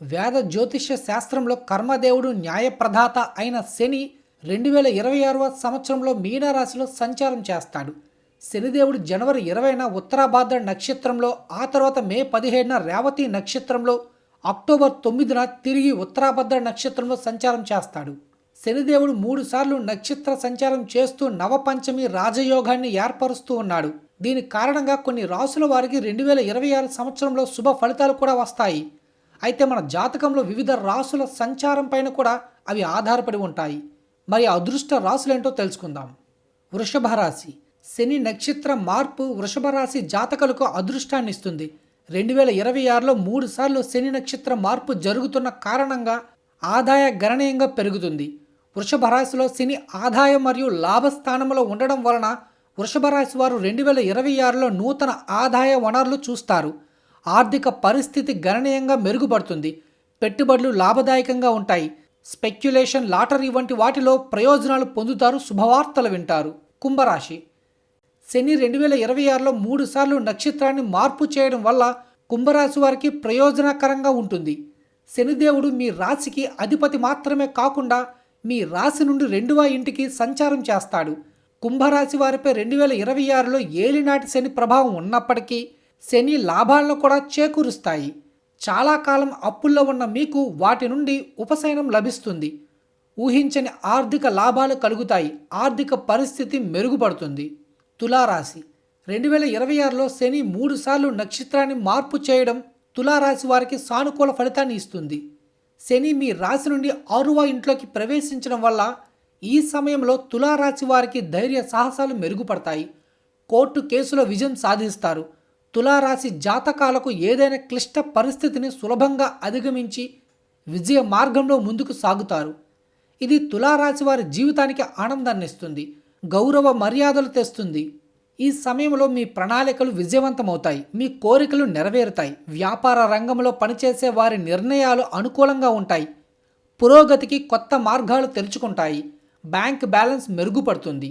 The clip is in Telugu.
వేద జ్యోతిష్య శాస్త్రంలో కర్మదేవుడు న్యాయప్రదాత అయిన శని రెండు వేల ఇరవై ఆరవ సంవత్సరంలో మీనరాశిలో సంచారం చేస్తాడు. శనిదేవుడు జనవరి ఇరవైన ఉత్తరాభాద్ర నక్షత్రంలో ఆ తర్వాత మే పదిహేడున రేవతి నక్షత్రంలో అక్టోబర్ తొమ్మిదిన తిరిగి ఉత్తరాభద్ర నక్షత్రంలో సంచారం చేస్తాడు. శనిదేవుడు మూడుసార్లు నక్షత్ర సంచారం చేస్తూ నవపంచమి రాజయోగాన్ని ఏర్పరుస్తూ ఉన్నాడు. దీని కారణంగా కొన్ని రాసుల వారికి రెండు వేల ఇరవై ఆరు సంవత్సరంలో శుభ ఫలితాలు కూడా వస్తాయి. అయితే మన జాతకంలో వివిధ రాసుల సంచారం పైన కూడా అవి ఆధారపడి ఉంటాయి. మరి అదృష్ట రాసులేంటో తెలుసుకుందాం. వృషభ రాశి. శని నక్షత్ర మార్పు వృషభ రాశి జాతకులకు అదృష్టాన్ని ఇస్తుంది. రెండు వేల ఇరవై ఆరులో మూడు సార్లు శని నక్షత్ర మార్పు జరుగుతున్న కారణంగా ఆదాయ గణనీయంగా పెరుగుతుంది. వృషభ రాశిలో శని ఆదాయం మరియు లాభస్థానంలో ఉండడం వలన వృషభ రాశి వారు రెండు వేల ఇరవై ఆరులో నూతన ఆదాయ వనరులు చూస్తారు. ఆర్థిక పరిస్థితి గణనీయంగా మెరుగుపడుతుంది. పెట్టుబడులు లాభదాయకంగా ఉంటాయి. స్పెక్యులేషన్ లాటరీ వంటి వాటిలో ప్రయోజనాలు పొందుతారు శుభవార్తలు వింటారు. కుంభరాశి. శని రెండు వేల ఇరవై ఆరులో మూడు సార్లు నక్షత్రాన్ని మార్పు చేయడం వల్ల కుంభరాశి వారికి ప్రయోజనకరంగా ఉంటుంది. శనిదేవుడు మీ రాశికి అధిపతి మాత్రమే కాకుండా మీ రాశి నుండి రెండవ ఇంటికి సంచారం చేస్తాడు. కుంభరాశి వారిపై రెండు వేల ఇరవై ఆరులో ఏలినాటి శని ప్రభావం ఉన్నప్పటికీ శని లాభాలను కూడా చేకూరుస్తాయి. చాలా కాలం అప్పుల్లో ఉన్న మీకు వాటి నుండి ఉపశమనం లభిస్తుంది. ఊహించని ఆర్థిక లాభాలు కలుగుతాయి. ఆర్థిక పరిస్థితి మెరుగుపడుతుంది. తులారాశి. రెండు వేల ఇరవై ఆరులో శని మూడుసార్లు నక్షత్రాన్ని మార్పు చేయడం తులారాశి వారికి సానుకూల ఫలితాన్ని ఇస్తుంది. శని మీ రాశి నుండి ఆరువ ఇంట్లోకి ప్రవేశించడం వల్ల ఈ సమయంలో తులారాశి వారికి ధైర్య సాహసాలు మెరుగుపడతాయి. కోర్టు కేసులో విజయం సాధిస్తారు. తులారాశి జాతకాలకు ఏదైనా క్లిష్ట పరిస్థితిని సులభంగా అధిగమించి విజయ మార్గంలో ముందుకు సాగుతారు. ఇది తులారాశి వారి జీవితానికి ఆనందాన్ని ఇస్తుంది గౌరవ మర్యాదలు తెస్తుంది. ఈ సమయంలో మీ ప్రణాళికలు విజయవంతమవుతాయి మీ కోరికలు నెరవేరుతాయి. వ్యాపార రంగంలో పనిచేసే వారి నిర్ణయాలు అనుకూలంగా ఉంటాయి పురోగతికి కొత్త మార్గాలు తెరుచుకుంటాయి బ్యాంక్ బ్యాలెన్స్ మెరుగుపడుతుంది.